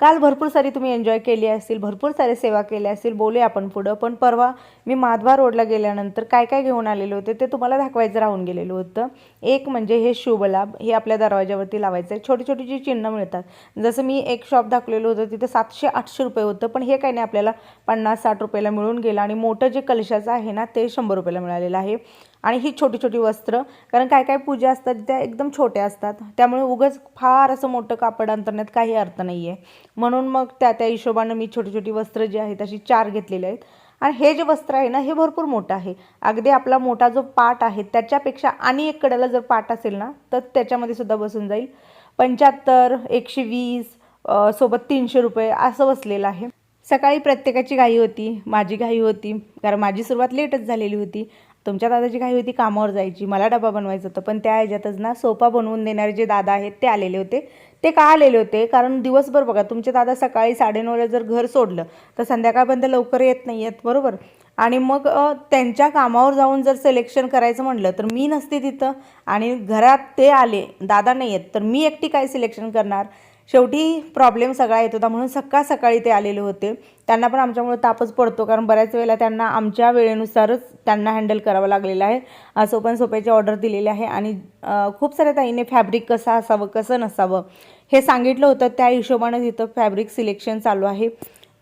काल भरपूर सारी तुम्ही एन्जॉय केली असतील भरपूर सारे सेवा केल्या असतील बोलूया आपण पुढं. पण परवा मी माधवा रोडला गेल्यानंतर काय काय घेऊन आलेले होते ते तुम्हाला दाखवायचं राहून गेलेलं होतं. एक म्हणजे हे शुभलाभ हे आपल्या दरवाजावरती लावायचं आहे. छोटी छोटी जी चिन्ह मिळतात. जसं मी एक शॉप दाखवलेलं होतं तिथे सातशे आठशे रुपये होतं पण हे काही नाही आपल्याला पन्नास साठ रुपयाला मिळून गेलं आणि मोठं जे कलशाचं आहे ना ते शंभर रुपयाला मिळालेलं आहे. आणि ही छोटी छोटी वस्त्र कारण काय काय पूजा असतात त्या एकदम छोट्या असतात. त्यामुळे उगाच फार असं मोठं कापड अंतरण्यात काही अर्थ नाही आहे म्हणून मग त्या त्या हिशोबानं मी छोटी छोटी वस्त्र जी आहेत अशी चार घेतलेली आहेत. आणि हे जे वस्त्र आहे ना हे भरपूर मोठं आहे. अगदी आपला मोठा जो पाट आहे त्याच्यापेक्षा आणि एक कडेला जर पाट असेल ना तर त्याच्यामध्ये सुद्धा बसून जाईल. पंच्याहत्तर एकशे वीस सोबत तीनशे रुपये असं बसलेलं आहे. सकाळी प्रत्येकाची घाई होती माझी घाई होती कारण माझी सुरुवात लेटच झालेली होती. तुमच्या दादाची घाई होती कामावर जायची मला डबा बनवायचा होता पण त्या ह्याच्यातच ना सोपा बनवून देणारे जे दादा आहेत ते आलेले होते. ते का आलेले होते? कारण दिवसभर बघा तुमचे दादा सकाळी साडेनऊला जर घर सोडलं तर संध्याकाळपर्यंत लवकर येत नाही आहेत बरोबर? आणि मग त्यांच्या कामावर जाऊन जर सिलेक्शन करायचं म्हटलं तर मी नसते तिथं. आणि घरात ते आले दादा नाही आहेत तर मी एकटी काय सिलेक्शन करणार? शेवटी प्रॉब्लेम सगळा येत होता. म्हणून सकाळ सकाळी ते आलेले होते. त्यांना पण आमच्यामुळे तापच पडतो. कारण बऱ्याच वेळेला त्यांना आमच्या वेळेनुसारच त्यांना हँडल करावं लागलेलं आहे. सोपन सोप्याची ऑर्डर दिलेली आहे. आणि खूप साऱ्या ताईने फॅब्रिक कसं असावं कसं नसावं हे सांगितलं होतं. त्या हिशोबानं तिथं फॅब्रिक सिलेक्शन चालू आहे.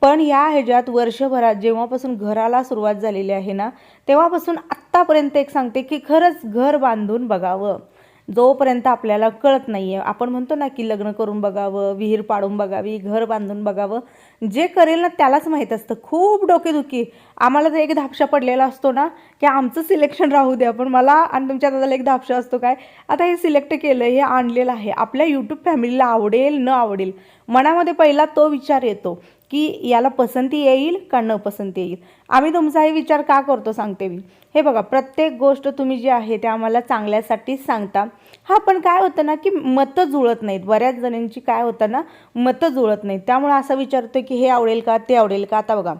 पण या ह्याच्यात वर्षभरात जेव्हापासून घराला सुरुवात झालेली आहे ना तेव्हापासून आत्तापर्यंत एक सांगते की खरंच घर बांधून बघावं. जोपर्यंत आपल्याला कळत नाही आहे आपण म्हणतो ना की लग्न करून बघावं विहीर पाडून बघावी घर बांधून बघावं जे करेल ना त्यालाच माहीत असतं. खूप डोकेदुखी. आम्हाला जर एक धापशा पडलेला असतो ना की आमचं सिलेक्शन राहू द्या पण मला आणि तुमच्या दादाला एक धापशा असतो काय? आता हे सिलेक्ट केलं हे आणलेलं आहे. आपल्या यूट्यूब फॅमिलीला आवडेल न आवडेल मनामध्ये पहिला तो विचार येतो. की याला पसंती येईल का न पसंती येईल? आम्ही तुमचाही विचार का करतो सांगते मी. हे बघा प्रत्येक गोष्ट तुम्ही जी आहे ते आम्हाला चांगल्यासाठीच सांगता. हा पण काय होतं ना की मतं जुळत नाहीत. बऱ्याच जणांची काय होतं ना मतं जुळत नाहीत. त्यामुळे असं विचारतो की हे आवडेल का ते आवडेल का? आता बघा.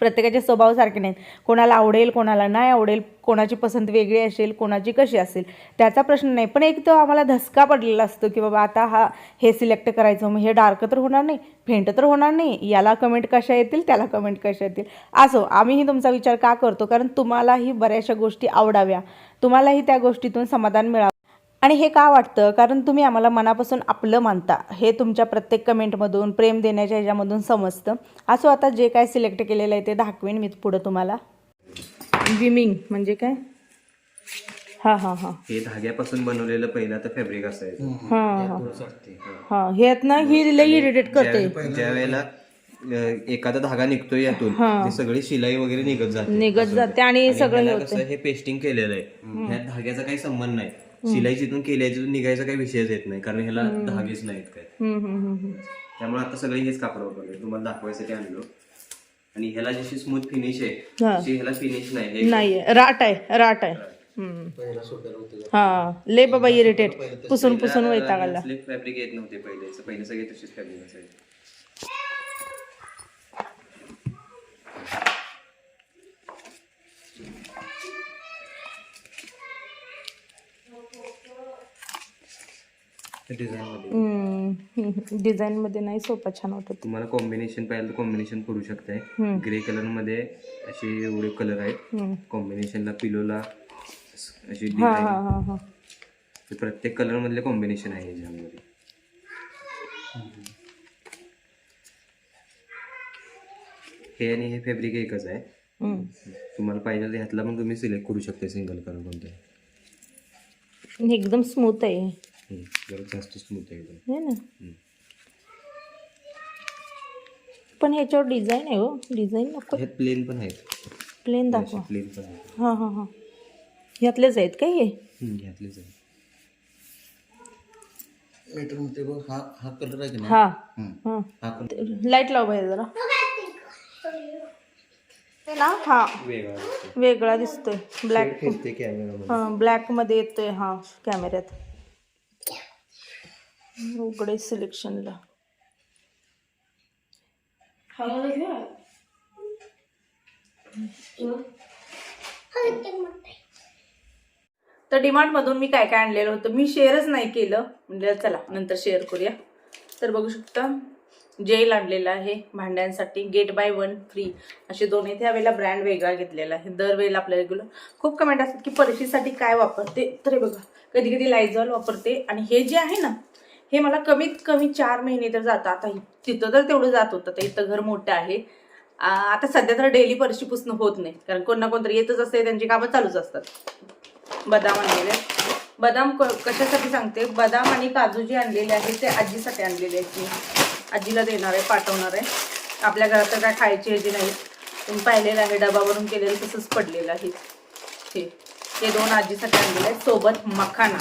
प्रत्येकाचे स्वभाव सारखे नाहीत. कोणाला आवडेल कोणाला नाही आवडेल कोणाची पसंत वेगळी असेल कोणाची कशी असेल त्याचा प्रश्न नाही. पण एक तो आम्हाला धसका पडलेला असतो की बाबा आता हा हे सिलेक्ट करायचं मग हे डार्क तर होणार नाही फेंट तर होणार नाही याला कमेंट कशा येतील त्याला कमेंट कशा येतील. असो आम्हीही तुमचा विचार का करतो? कारण तुम्हालाही बऱ्याचशा गोष्टी आवडाव्या. तुम्हालाही त्या गोष्टीतून समाधान मिळावं. आणि हे का वाटतं? कारण तुम्ही आम्हाला मनापासून आपलं मानता. हे तुमच्या प्रत्येक कमेंटमधून प्रेम देण्याच्या ह्याच्यामधून समजतं. असो आता जे काय सिलेक्ट केलेलं आहे ते दाखवेन मी पुढं तुम्हाला. विमिंग म्हणजे काय? हां हां हां. हे धाग्यापासून बनवलेलं पहिलं तर फॅब्रिक असायचं. हां हां. हां हे आहेत ना ही लई इरिटेट करते. ज्या- वेळेला अं, एखादा धागा निघतो यातून ते सगळी शिलाई वगैरे निघत जाते. निघत जाते आणि सगळं ह्याला कसं हे पेस्टिंग केलेलं आहे. ह्या धाग्याचा काही संबंध नाही. शिलाई जिथून केली आहे, तिथून निघायचा काही विषयच येत नाही कारण ह्याला धागेच नाहीत काय. हम्म, हम्म, हम्म, हम्म. त्यामुळे आता सगळे हेच कापड वापरले. तुम्हाला दाखवायसाठी आणलो. आणि ह्याला जशी स्मूथ फिनिश आहे हा. तशी ह्याला फिनिश नाही हे नाहीये राट आहे राट आहे. हा ले बाबा इरिटेट पुसून पुसून वैताग आला. फॅब्रिक येत नव्हते पहिले पहिले सगळे तशीच फॅब्रिक असायचे. डिझाईन मध्ये डिझाईन मध्ये नाही सोपा छान वाटत. तुम्हाला कॉम्बिनेशन पाहिजे तर कॉम्बिनेशन करू शकताय. ग्रे कलरमध्ये असे एवढे कलर आहेत. कॉम्बिनेशनला पिलोला अशी हा डिझाईन हा हा हा. प्रत्येक कलर मधले कॉम्बिनेशन आहे याच्यामध्ये हे आणि हे फॅब्रिक एकच आहे. हम्म. तुम्हाला पाहिजे तर ह्यातला पण तुम्ही सिलेक्ट करू शकता सिंगल कलर कोणता एकदम स्मूथ आहे. जरा जास्त स्मूथ आहे एकदम. हे ना? पण ह्याच्यावर डिझाईन आहे हो. डिझाईन नको. ह्यात प्लेन पण आहेत. प्लेन दाखवा. प्लेन पण आहेत. हा हा हा. ह्यातलेच आहेत काय हे? हम्म, ह्यातलेच आहे हा हा. हा. हा. पण लाइट लाव बाहेर जरा. हे. ना हा. वेगळा दिसतो. वेगळा दिसतोय. ब्लॅक फिरते कॅमेरा हा ब्लॅकमध्ये येतोय हा कॅमेऱ्यात उघडे सिलेक्शनला तर डिमार्टमधून मी काय काय आणलेलं होतं? मी शेअरच नाही केलं. म्हणजे चला नंतर शेअर करूया. तर बघू शकता जेल आणलेलं आहे भांड्यांसाठी. गेट बाय वन फ्री असे दोन आहेत. ह्या वेळेला ब्रँड वेगळा घेतलेला आहे. दरवेळेला आपल्या रेग्युलर खूप कमेंट असतात की परशीसाठी काय वापरते? तर हे बघा. कधी कधी लायझॉल वापरते. आणि हे जे आहे ना हे मला कमीत कमी चार महिने तर जातं. आता तिथं तर तेवढं जात होतं. तर इथं घर मोठं आहे. आता सध्या तर डेली परशी पुसणं होत नाही. कारण कोण ना कोणतरी येतच असते. त्यांची कामं चालूच असतात. बदाम आणलेले. बदाम क- कशासाठी सांगते? बदाम आणि काजू जे आणलेले आहेत ते आजीसाठी आणलेले आहेत मी. आजीला देणार आहे पाठवणार आहे. आपल्या घरात तर काय खायची ह्याची नाही. तुम्ही पाहिलेलं आहे डबावरून केलेलं तसंच पडलेलं आहे. हे हे दोन आजीसाठी आणलेले आहेत. सोबत मखाना.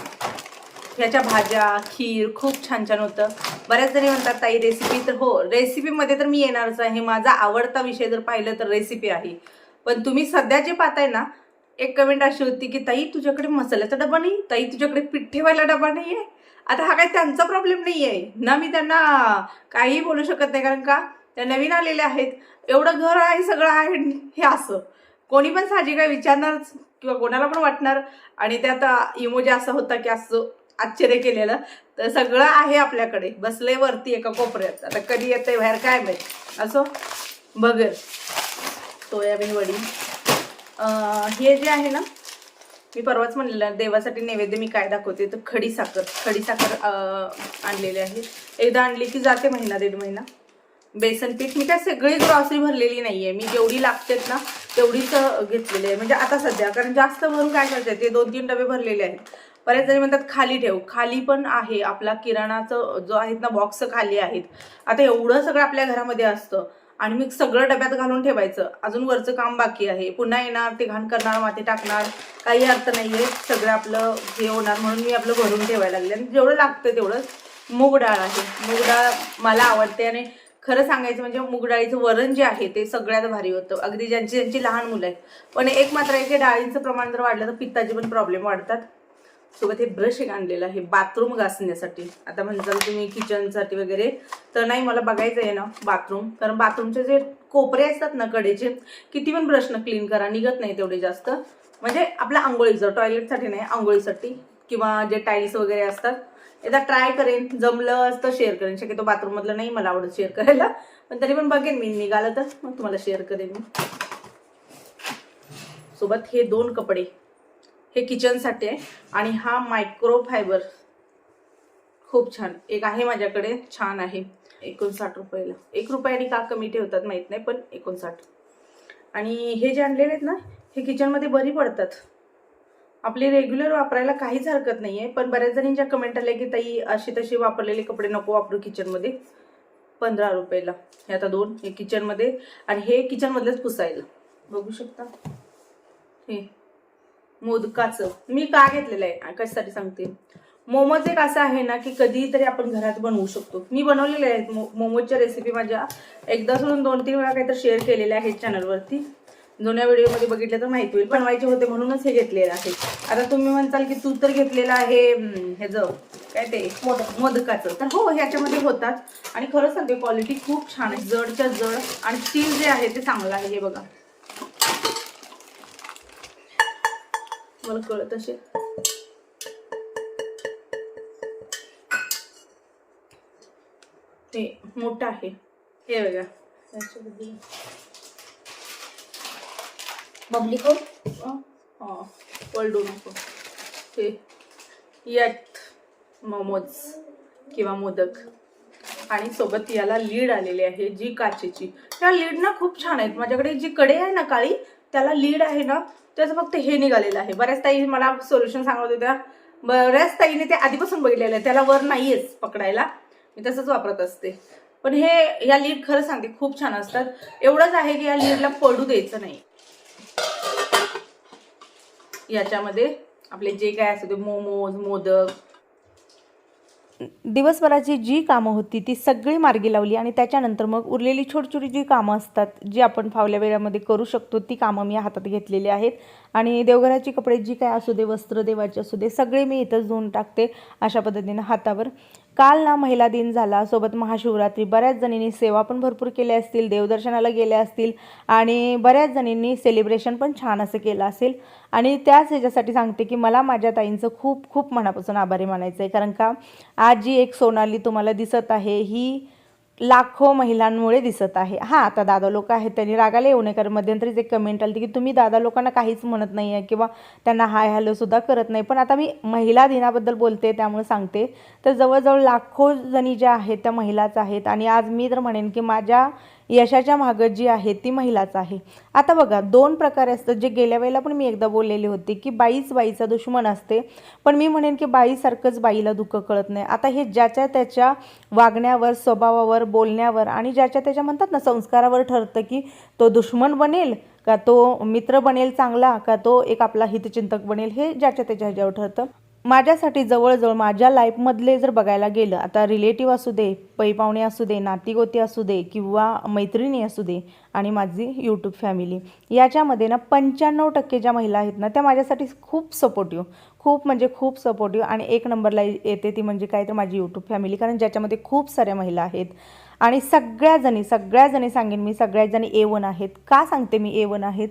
ह्याच्या भाज्या खीर खूप छान छान होतं. बऱ्याच जणी म्हणतात ताई रेसिपी तर हो रेसिपीमध्ये तर मी येणारच आहे. माझा आवडता विषय जर पाहिलं तर रेसिपी आहे. पण तुम्ही सध्या जे पाहताय ना एक कमेंट अशी होती की ताई तुझ्याकडे मसाल्याचा डबा नाही? ताई तुझ्याकडे पीठ ठेवायला डबा नाही आहे आता हा काही त्यांचा प्रॉब्लेम नाही आहे ना मी त्यांना काहीही बोलू शकत नाही कारण का? त्या नवीन आलेल्या आहेत. एवढं घर आहे सगळं आहे हे असं. कोणी पण साहजिक काय विचारणारच किंवा कोणाला पण वाटणार. आणि त्यात इमोजी असं होता की असं आश्चर्य केलेलं. तर सगळं आहे आपल्याकडे. बसले वरती एका कोपऱ्यात. आता कधी येतंय बाहेर काय माहीत. असो? बघेल सोयाबीन वडी हे जे आहे ना मी परवाच म्हणलेलं देवासाठी नैवेद्य मी काय दाखवते तर खडी साखर. खडी साखर आणलेली आहे. एकदा आणली की जाते महिना दीड महिना. बेसन पीठ मी काय सगळी ग्रॉसरी भरलेली नाहीये. मी जेवढी लागतेत ना तेवढीच घेतलेली आहे. म्हणजे आता सध्या कारण जास्त भरून काय करते ते दोन तीन डबे भरलेले आहेत. बरेच जणी म्हणतात खाली ठेव. खाली पण आहे. आपला किराणाचं जो आहेत ना बॉक्स खाली आहेत. आता एवढं सगळं आपल्या घरामध्ये असतं. आणि मी सगळं डब्यात घालून ठेवायचं. अजून वरचं काम बाकी आहे. पुन्हा येणार ते घाण करणार माती टाकणार काही अर्थ नाही आहे सगळं आपलं हे होणार म्हणून मी आपलं भरून ठेवायला लागले. आणि जेवढं लागतं तेवढं मूग डाळ आहे. मूग डाळ मला आवडते आणि खरं सांगायचं म्हणजे मूग डाळीचं वरण जे आहे ते सगळ्यात भारी होतं. अगदी ज्यांची ज्यांची लहान मुलं आहेत. पण एक मात्र आहे की डाळींचं प्रमाण जर वाढलं तर पित्ताचे पण प्रॉब्लेम वाढतात. सोबत हे ब्रश एक आणलेलं आहे बाथरूम घासण्यासाठी. आता म्हणजे तुम्ही किचनसाठी वगैरे तर नाही मला बघायचं आहे ना बाथरूम कारण बाथरूमचे जे कोपरे असतात ना कडेचे किती पण ब्रशनं क्लीन करा निघत नाही तेवढे जास्त. म्हणजे आपल्या आंघोळीचं टॉयलेटसाठी नाही आंघोळीसाठी किंवा जे टाईल्स वगैरे असतात एकदा ट्राय करेन. जमलं तर शेअर करेन. शक्यतो बाथरूममधलं नाही मला आवडत शेअर करायला. पण तरी पण बघेन मी. निघालं तर मग तुम्हाला शेअर करेन मी. सोबत हे दोन कपडे. हे किचनसाठी आहे. आणि हा मायक्रो फायबर खूप छान. एक आहे माझ्याकडे छान आहे. एकोणसाठ रुपयाला. एक रुपयाने का कमी ठेवतात माहीत नाही पण एकोणसाठ. आणि हे जे आणलेले आहेत ना हे किचनमध्ये बरी पडतात. आपली रेग्युलर वापरायला काहीच हरकत नाही आहे पण बऱ्याच जणींच्या कमेंट आल्या की ताई अशी तशी वापरलेले कपडे नको वापरू किचनमध्ये. पंधरा रुपयाला. हे आता दोन हे किचनमध्ये. आणि हे किचनमधलंच पुसायला. बघू शकता? हे. मोदकाचं. मी का घेतलेलं आहे? कशासाठी सांगते? मोमोज एक असं आहे ना की कधीतरी आपण घरात बनवू शकतो. मी बनवलेले आहेत मो मोमोजच्या रेसिपी माझ्या एकदा सोडून दोन तीन वेळा काहीतरी शेअर केलेल्या आहेत चॅनलवरती जुन्या व्हिडिओमध्ये बघितलं तर माहिती होईल. बनवायचे होते म्हणूनच हे घेतलेलं आहे. आता तुम्ही म्हणताल की तू तर घेतलेलं आहे ह्याचं काय ते? मोदक मोदकाचं. तर हो ह्याच्यामध्ये होतात. आणि खरं सांगते क्वालिटी खूप छान आहे. जडच्या जड आणि स्टील जे आहे ते चांगलं आहे हे बघा. मला कळत असे ते मोठं आहे. हे बघा. बबली हा. पलडू नको. हे. यात मोमोज किंवा मोदक. आणि सोबत याला लीड आलेली आहे जी काचेची. त्या लीड ना खूप छान आहेत. माझ्याकडे जी कडे आहे ना काळी त्याला लीड आहे ना त्याचं फक्त हे निघालेलं आहे. बऱ्याच ताई मला सोल्युशन सांगत होत्या. बऱ्याच ताईने ते आधीपासून बघितलेलं आहे. त्याला वर नाहीयेच पकडायला. मी तसंच वापरत असते. पण हे या लीड खरं सांगते खूप छान असतात. एवढंच आहे की या लीडला पडू द्यायचं नाही. याच्यामध्ये आपले जे काय असते ते मोमोज मोदक दिवसभराची जी कामं होती ती सगळी मार्गी लावली आणि त्याच्यानंतर मग उरलेली छोटी छोटी जी कामं असतात जी आपण फावल्या वेळामध्ये करू शकतो ती कामं मी हातात घेतलेली आहेत. आणि देवघराची कपडे जी काय असू दे वस्त्र देवाचे असू दे सगळे मी इथंच धुवून टाकते अशा पद्धतीनं हातावर. काल ना महिला दिन झाला. सोबत महाशिवरात्री बऱ्याच जणींनी सेवा पण भरपूर केल्या असतील देवदर्शनाला गेल्या असतील आणि बऱ्याच जणींनी सेलिब्रेशन पण छान असं केलं असेल. आणि त्याच ह्याच्यासाठी सांगते की मला माझ्या ताईंचं खूप खूप मनापासून आभारी मानायचं आहे कारण का आज जी एक सोनाली तुम्हाला दिसत आहे. ही लाखो महिलांमुळे दिसत आहे. हां आता दादा लोक आहेत त्यांनी रागाला येऊ नये कारण मध्यंतरीच एक कमेंट आली की तुम्ही दादा लोकांना काहीच म्हणत नाही आहे किंवा त्यांना हाय हॅलो सुद्धा करत नाही. पण आता मी महिला दिनाबद्दल बोलते त्यामुळे सांगते. तर जवळजवळ लाखो जणी ज्या आहेत त्या महिलाच आहेत. आणि आज मी तर म्हणेन की माझ्या यशाच्या मागं जी आहे ती महिलाच आहे. आता बघा दोन प्रकारे असतात जे गेल्या वेळेला पण मी एकदा बोललेले होते की बाईच बाईचा दुश्मन असते पण मी म्हणेन की बाईसारखंच बाईला दुःख कळत नाही. आता हे ज्याच्या त्याच्या वागण्यावर स्वभावावर बोलण्यावर आणि ज्याच्या त्याच्या म्हणतात ना संस्कारावर ठरतं की तो दुश्मन बनेल का तो मित्र बनेल चांगला का तो एक आपला हितचिंतक बनेल हे ज्याच्या त्याच्या ह्याच्यावर ठरतं. माझ्यासाठी जवळजवळ माझ्या लाईफमधले जर बघायला गेलं आता रिलेटिव्ह असू दे पै पाहुणे असू दे नातीगोती असू दे किंवा मैत्रिणी असू दे आणि माझी यूट्यूब फॅमिली याच्यामध्ये ना पंच्याण्णव टक्के ज्या महिला आहेत ना त्या माझ्यासाठी खूप सपोर्टिव्ह खूप म्हणजे खूप सपोर्टिव्ह आणि एक नंबरला येते ती म्हणजे काय तर माझी यूट्यूब फॅमिली कारण ज्याच्यामध्ये खूप साऱ्या महिला आहेत. आणि सगळ्याजणी सगळ्याजणी सांगेन मी सगळ्याजणी ए वन आहेत. का सांगते मी ए वन आहेत?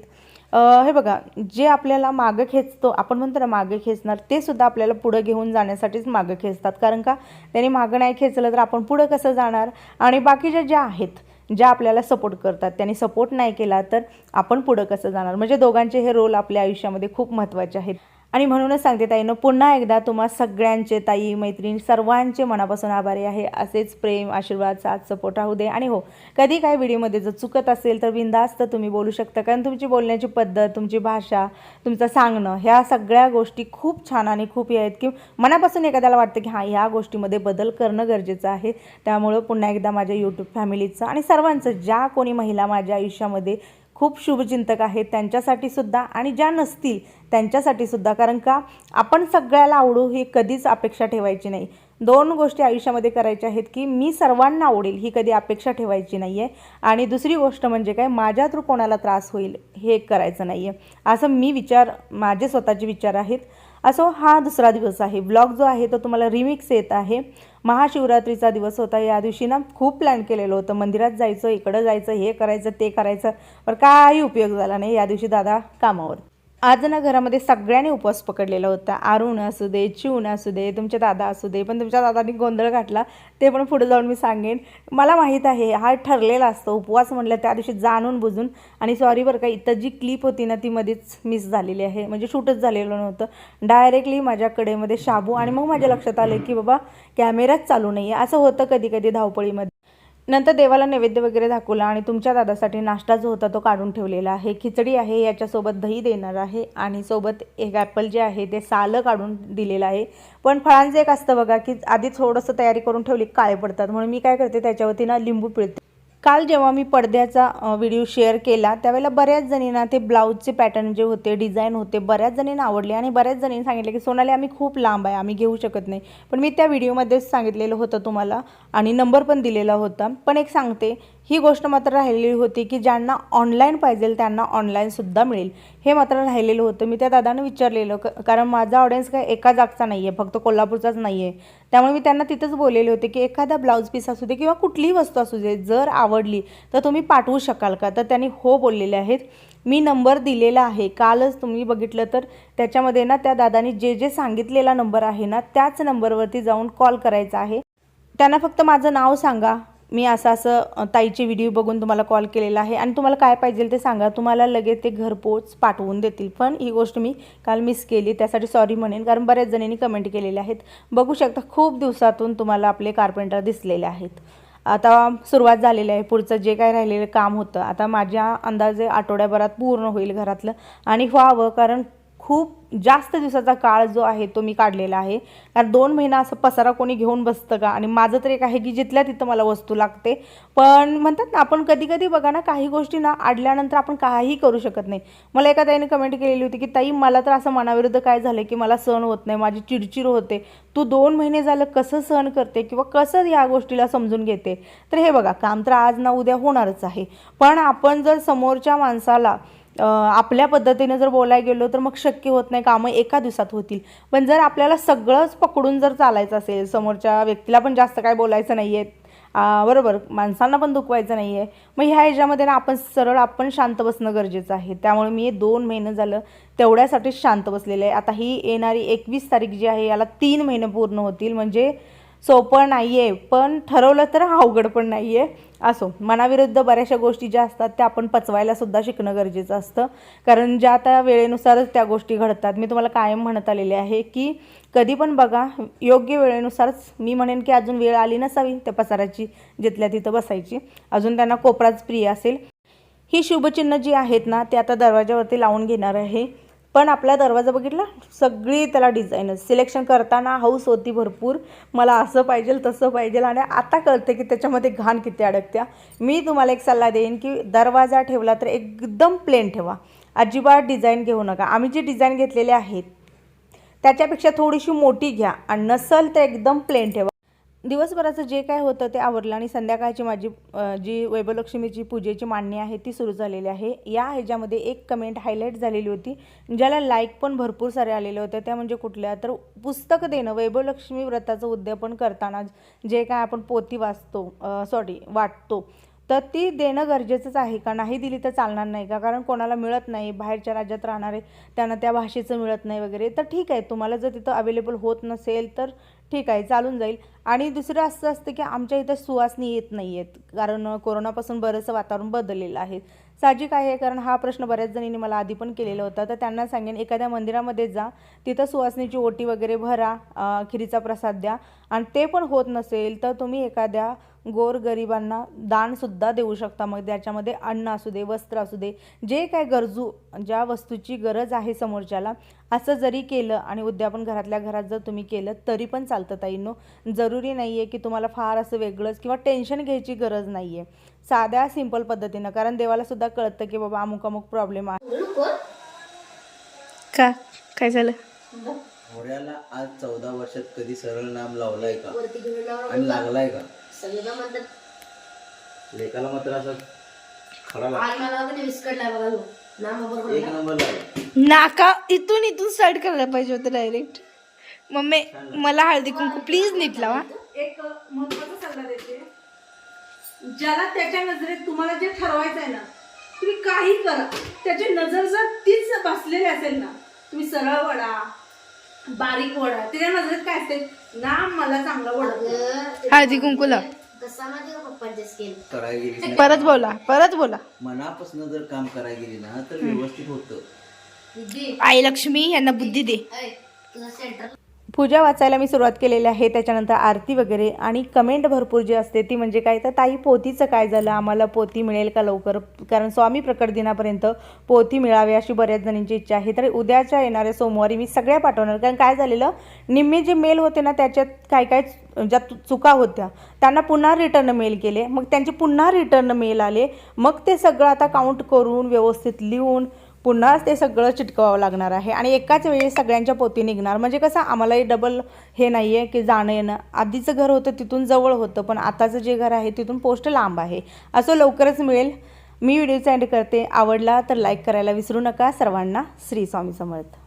हे बघा जे आपल्याला मागं खेचतो आपण म्हणतो ना मागं खेचणार ते सुद्धा आपल्याला पुढं घेऊन जाण्यासाठीच मागं खेचतात. कारण का? त्यांनी मागं नाही खेचलं तर आपण पुढं कसं जाणार? आणि बाकीच्या ज्या आहेत ज्या आपल्याला सपोर्ट करतात त्यांनी सपोर्ट नाही केला तर आपण पुढं कसं जाणार? म्हणजे दोघांचे हे रोल आपल्या आयुष्यामध्ये खूप महत्त्वाचे आहेत. आणि म्हणूनच सांगते ताईनं पुन्हा एकदा तुम्हा सगळ्यांचे ताई मैत्रीण सर्वांचे मनापासून आभारी आहे. असेच प्रेम आशीर्वाद साथ सपोर्ट राहू दे. आणि हो कधी काय व्हिडिओमध्ये जर चुकत असेल तर बिंदास्त तुम्ही बोलू शकता. कारण तुमची बोलण्याची पद्धत तुमची भाषा तुमचं सांगणं ह्या सगळ्या गोष्टी खूप छान आणि खूप हे आहेत की मनापासून एखाद्याला वाटतं की हां ह्या गोष्टीमध्ये बदल करणं गरजेचं आहे. त्यामुळं पुन्हा एकदा माझ्या यूट्यूब फॅमिलीचं आणि सर्वांचं ज्या कोणी महिला माझ्या आयुष्यामध्ये खूप शुभचिंतक आहेत त्यांच्यासाठी सुद्धा आणि ज्या नसतील त्यांच्यासाठी सुद्धा. कारण का? आपण सगळ्याला आवडू ही कधीच अपेक्षा ठेवायची नाही. दोन गोष्टी आयुष्यामध्ये करायच्या आहेत की मी सर्वांना आवडेल ही कधी अपेक्षा ठेवायची नाही आहे आणि दुसरी गोष्ट म्हणजे काय? माझ्या थ्रू कोणाला त्रास होईल हे करायचं नाही आहे असं मी विचार माझे स्वतःचे विचार आहेत. असो हा दुसरा दिवस आहे. ब्लॉग जो आहे तो तुम्हाला रिमिक्स येत आहे. महाशिवरात्रीचा दिवस होता. या दिवशी ना खूप प्लॅन केलेलं होतं. मंदिरात जायचं इकडं जायचं हे करायचं ते करायचं. पण काही उपयोग झाला नाही. या दिवशी दादा कामावर आज ना घरामध्ये सगळ्यांनी उपवास पकडलेला होता. अरुण असू दे चिवण असू दे तुमचे दादा असू दे पण तुमच्या दादांनी गोंधळ घातला ते पण पुढे जाऊन मी सांगेन. मला माहीत आहे हा ठरलेला असतो उपवास म्हटलं त्या दिवशी जाणून बुजून. आणि सॉरी बरं का इथं जी क्लिप होती ना ती मध्येच मिस झालेली आहे. म्हणजे शूटच झालेलं नव्हतं. डायरेक्टली माझ्या कडेमध्ये शाबू आणि मग माझ्या लक्षात आलं की बाबा कॅमेराच चालू नाही आहे असं होतं कधी कधी धावपळीमध्ये. नंतर देवाला नैवेद्य वगैरे दाखवला आणि तुमच्या दादासाठी नाश्ता जो होता तो काढून ठेवलेला आहे. खिचडी आहे याच्यासोबत दही देणार आहे आणि सोबत एक ॲपल जे आहे ते सालं काढून दिलेलं आहे. पण फळांचं एक असतं बघा की आधी थोडंसं तयारी करून ठेवली काळे पडतात. म्हणून मी काय करते त्याच्यावरती ना लिंबू पिळते. काल जेव्हा मी पडद्याचा व्हिडिओ शेअर केला त्यावेळेला बऱ्याच जणींना ते ब्लाऊजचे पॅटर्न जे होते डिझाईन होते बऱ्याच जणींना आवडले आणि बऱ्याच जणींनी सांगितले की सोनाली आम्ही खूप लांब आहे आम्ही घेऊ शकत नाही. पण मी त्या व्हिडिओमध्येच सांगितलेलं होतं तुम्हाला. आणि नंबर पण दिलेला होता. पण एक सांगते ही गोष्ट मात्र राहिलेली होती की ज्यांना ऑनलाईन पाहिजे त्यांना ऑनलाईनसुद्धा मिळेल. हे मात्र राहिलेलं होतं. मी त्या दादानं विचारलेलं क- कारण माझा ऑडियन्स काय एका जागचा नाही आहे फक्त कोल्हापूरचाच नाही आहे त्यामुळे मी त्यांना तिथंच बोललेले होते की एखादा ब्लाऊज पीस असू दे किंवा कुठलीही वस्तू असू दे जर आवडली तर तुम्ही पाठवू शकाल का? तर त्यांनी हो बोललेले आहेत. मी नंबर दिलेला आहे. कालच तुम्ही बघितलं तर त्याच्यामध्ये ना त्या दादानी जे जे सांगितलेला नंबर आहे ना त्याच नंबरवरती जाऊन कॉल करायचा आहे. त्यांना फक्त माझं नाव सांगा. मी असं असं ताईचे व्हिडिओ बघून तुम्हाला कॉल केलेला आहे. आणि तुम्हाला काय पाहिजे ते सांगा. तुम्हाला लगेच ते घरपोच पाठवून देतील. पण ही गोष्ट मी काल मिस केली. त्यासाठी सॉरी म्हणेन. कारण बऱ्याच जणींनी कमेंट केलेले आहेत. बघू शकता खूप दिवसातून तुम्हाला आपले कार्पेंटर दिसलेले आहेत. आता सुरुवात झालेली आहे. पुढचं जे काय राहिलेलं काम होतं. आता माझ्या अंदाजे आठवड्याभरात पूर्ण होईल घरातलं. आणि व्हावं. कारण खूप जास्त दिवसाचा काळ जो आहे तो मी काढलेला आहे. कारण दोन महिना असं पसारा कोणी घेऊन बसतं का? आणि माझं तर एक आहे की जिथल्या तिथं मला वस्तू लागते. पण म्हणतात ना आपण कधी कधी बघा ना काही गोष्टी ना आडल्यानंतर आपण काही करू शकत नाही. मला एका ताईने कमेंट केलेली होती की ताई मला तर असं मनाविरुद्ध काय झालं की मला सहन होत नाही माझी चिडचिड होते. तू दोन महिने झालं कसं सहन करते किंवा कसं या गोष्टीला समजून घेते? तर हे बघा काम तर आज ना उद्या होणारच आहे. पण आपण जर समोरच्या माणसाला आपल्या पद्धतीनं जर बोलायला गेलो तर मग शक्य होत नाही. कामं एका दिवसात होतील. पण जर आपल्याला सगळंच पकडून जर चालायचं असेल समोरच्या व्यक्तीला पण जास्त काय बोलायचं नाही आहे बरोबर माणसांना पण दुखवायचं नाही आहे मग ह्या ह्याच्यामध्ये ना आपण सरळ आपण शांत बसणं गरजेचं आहे. त्यामुळे मी दोन महिने झालं तेवढ्यासाठीच शांत बसलेले आहे. आता ही येणारी एकवीस तारीख जी आहे याला तीन महिने पूर्ण होतील. म्हणजे सोपं नाही आहे पण ठरवलं तर अवघड पण नाही आहे असो मनाविरुद्ध बऱ्याचशा गोष्टी ज्या असतात त्या आपण पचवायला सुद्धा शिकणं गरजेचं असतं. कारण ज्या त्या वेळेनुसारच त्या गोष्टी घडतात. मी तुम्हाला कायम म्हणत आलेले आहे की कधी पण बघा योग्य वेळेनुसारच मी म्हणेन की अजून वेळ आली नसावी त्या पसाराची जिथल्या तिथं बसायची. अजून त्यांना कोपराच प्रिय असेल. ही शुभचिन्ह जी आहेत ना ते आता दरवाजावरती लावून घेणार आहे. पण आपला दरवाजा बघितला सगळी त्याला डिझाईन सिलेक्शन करताना हाऊस होती भरपूर. मला असं पाहिजे तसं पाहिजे आणि आता कळते की त्याच्यामध्ये घाण किती अडकत्या. मी तुम्हाला एक सल्ला देईन की दरवाजा ठेवला तर एकदम प्लेन ठेवा. अजिबात डिझाईन घेऊ नका. आम्ही जी डिझाईन घेतलेले आहेत त्याच्यापेक्षा थोडीशी मोठी घ्या आणि नसल तर एकदम प्लेन ठेवा. दिवसभराचं जे काय होतं ते आवरलं आणि संध्याकाळची माझी जी वैभवलक्ष्मीची पूजेची मांडणी आहे ती सुरू झालेली आहे. या ह्याच्यामध्ये एक कमेंट हायलाईट झालेली होती ज्याला लाईक पण भरपूर सारे आलेले होते. त्या म्हणजे कुठल्या? तर पुस्तक देणं वैभवलक्ष्मी व्रताचं उद्यापन करताना जे काय आपण पोती वाचतो सॉरी वाटतो तर ती देणं गरजेचंच आहे का? नाही दिली तर चालणार नाही का? कारण कोणाला मिळत नाही बाहेरच्या राज्यात राहणारे त्यांना त्या भाषेचं मिळत नाही वगैरे. तर ठीक आहे तुम्हाला जर तिथं अवेलेबल होत नसेल तर ठीक आहे चालून जाईल. आणि दुसरं असं असतं की आमच्या इथं सुवासनी येत नाही आहेत कारण कोरोनापासून बरंचसं वातावरण बदललेलं आहे. साहजिक आहे कारण हा प्रश्न बऱ्याच जणींनी मला आधी पण केलेला होता. तर त्यांना सांगेन एखाद्या मंदिरामध्ये जा तिथं सुवासनीची ओटी वगैरे भरा खिरीचा प्रसाद द्या. आणि ते पण होत नसेल तर तुम्ही एखाद्या गोरगरिबांना दानसुद्धा देऊ शकता. मग त्याच्यामध्ये अन्न असू दे वस्त्र असू दे जे काय गरजू ज्या वस्तूची गरज आहे समोरच्याला असं जरी केलं आणि उद्यापन घरातल्या घरात जर तुम्ही केलं तरी पण चालतं ताईंनो. जरुरी नाही आहे की तुम्हाला फार असं वेगळंच किंवा टेन्शन घ्यायची गरज नाही आहे साध्या सिंपल पद्धतीनं कारण देवाला सुद्धा कळतं की बाबा अमुक अमुक प्रॉब्लेम आहे. का? काय झालं? आज चौदा वर्षात कधी सरळ नाम लावलाय का? आणि लागलाय का? सगळं म्हणतात लेखाला मात्र असं आज मला पण विस्कटलाय बघा लो नाम बरोबर एक नंबर लागला नाका इथून इथून स्टार्ट करायला पाहिजे होतं डायरेक्ट मम्मी मला हळदी कुंकू प्लीज नीट लावा. एक महत्त्वाचा सल्ला देते. ज्याला त्याच्या नजरेत तुम्हाला जे ठरवायचं आहे ना तुम्ही काही करा. त्याची नजर जर तीच बसलेली असेल ना तुम्ही सरळ वडा बारीक वडा त्याच्या नजरेत काय असेल? ना मला चांगला हळदी कुंकू लाव कसा माझ्या पप्पांचे स्केल करायला गेली ना, परत बोला परत बोला. मनापासून जर काम करायला गेली ना तर व्यवस्थित होतं. आई लक्ष्मी यांना बुद्धी दे. ऐ तुझा सेंटर पूजा वाचायला मी सुरुवात केलेली आहे त्याच्यानंतर आरती वगैरे आणि कमेंट भरपूर जी असते ती म्हणजे काय? तर ताई पोथीचं काय झालं? आम्हाला पोथी मिळेल का लवकर? कारण स्वामी प्रकट दिनापर्यंत पोथी मिळावी अशी बऱ्याच जणींची इच्छा आहे. तर उद्याच्या येणाऱ्या सोमवारी मी सगळ्या पाठवणार. कारण काय झालेलं? निम्मे जे मेल होते ना त्याच्यात काय काय ज्या चुका होत्या त्यांना पुन्हा रिटर्न मेल केले. मग त्यांचे पुन्हा रिटर्न मेल आले. मग ते सगळं आता काउंट करून व्यवस्थित लिहून पुन्हा ते सगळं चिटकवावं लागणार आहे. आणि एकाच वेळी सगळ्यांच्या पोती निघणार. म्हणजे कसं आम्हालाही डबल हे नाही आहे की जाणं येणं. आधीचं घर होतं तिथून जवळ होतं. पण आताचं जे घर आहे तिथून पोस्ट लांब आहे. असं लवकरच मिळेल. मी व्हिडिओ सेंड करते. आवडला तर लाईक करायला विसरू नका. सर्वांना श्री स्वामी समर्थ.